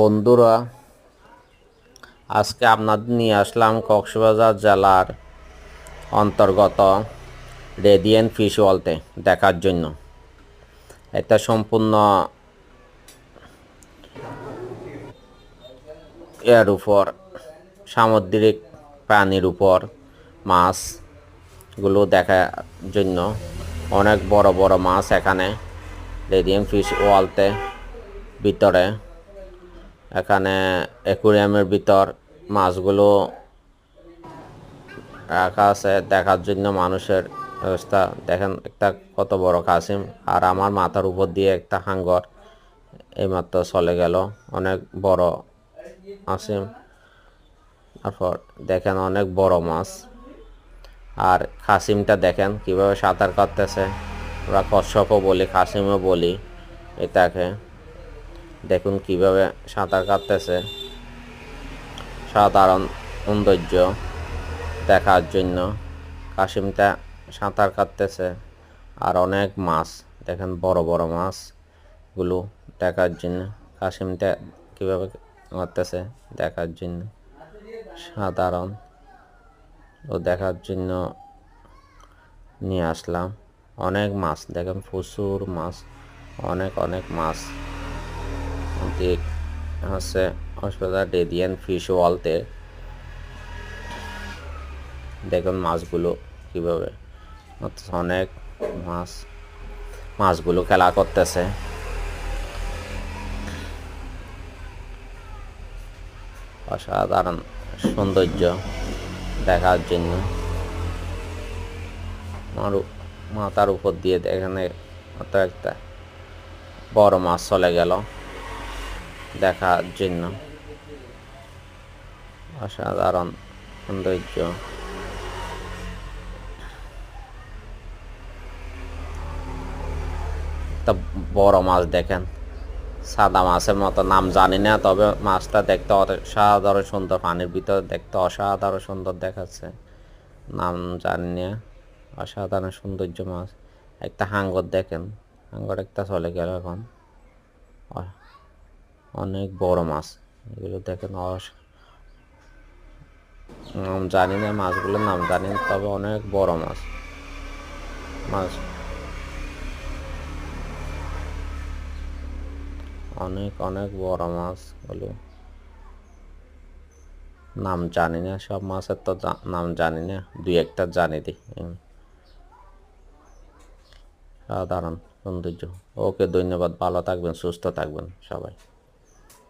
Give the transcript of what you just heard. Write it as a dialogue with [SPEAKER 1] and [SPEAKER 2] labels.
[SPEAKER 1] বন্ধুরা, আজকে আপনাদের নিয়ে আসলাম কক্সবাজার জেলার অন্তর্গত রেডিয়েন ফিশ ওয়ালতে দেখার জন্য। এটা সম্পূর্ণ এর উপর, সামুদ্রিক প্রাণীর উপর মাছগুলো দেখার জন্য। অনেক বড় বড় মাছ এখানে রেডিয়েন্ট ফিশ ওয়ালতে ভিতরে এখানে অ্যাকুরিয়ামের ভিতর মাছগুলো রাখা আছে। দেখার জন্য মানুষের ব্যবস্থা দেখেন একটা কত বড় কাসিম আর আমার মাথার উপর দিয়ে একটা হাঙ্গর এইমাত্র চলে গেল। অনেক বড় আসিম তারপর দেখেন অনেক বড় মাছ। আর খাসিমটা দেখেন কীভাবে সাঁতার কাটতেছে। ওরা কচ্ছপও বলি, খাসিমও বলি এটাকে। দেখুন কীভাবে সাঁতার কাটতেছে। সাধারণ সৌন্দর্য দেখার জন্য কাশিমটা সাঁতার কাটতেছে আর অনেক মাছ, দেখেন বড় বড় মাছগুলো দেখার জন্য, কাশিমটা কীভাবে করতেছে দেখার জন্য, সাধারণ ও দেখার জন্য নিয়ে আসলাম। অনেক মাছ, দেখেন প্রচুর মাছ, অনেক অনেক মাছ। দিক হচ্ছে হাসপাতাল রেডিয়ান ফিশ ওয়ালতে দেখুন মাছগুলো কীভাবে অনেক মাছ, মাছগুলো খেলা করতেছে। অসাধারণ সৌন্দর্য দেখার জন্য। মাথার উপর দিয়ে এখানে একটা বড় মাছ চলে গেল। দেখার জন্য অসাধারণ সৌন্দর্য। একটা বড় মাছ দেখেন। সাদা মাছের মতো নাম জানি না, তবে মাছটা দেখতে অসাধারণ সুন্দর, পানির ভিতরে দেখতে অসাধারণ সুন্দর দেখাচ্ছে। নাম জানি না, অসাধারণ সৌন্দর্য মাছ। একটা হাঙ্গর দেখেন, হাঙ্গর একটা চলে গেল এখন। অনেক বড় মাছ। এগুলো দেখেন নাম জানি না মাছগুলোর নাম জানি তবে অনেক বড় মাছ। মাছ অনেক অনেক বড় মাছগুলো নাম জানি না, সব মাছের তো নাম জানি না, দুই একটা জানি দি সাধারণ সৌন্দর্য। ওকে, ধন্যবাদ, ভালো থাকবেন, সুস্থ থাকবেন সবাই।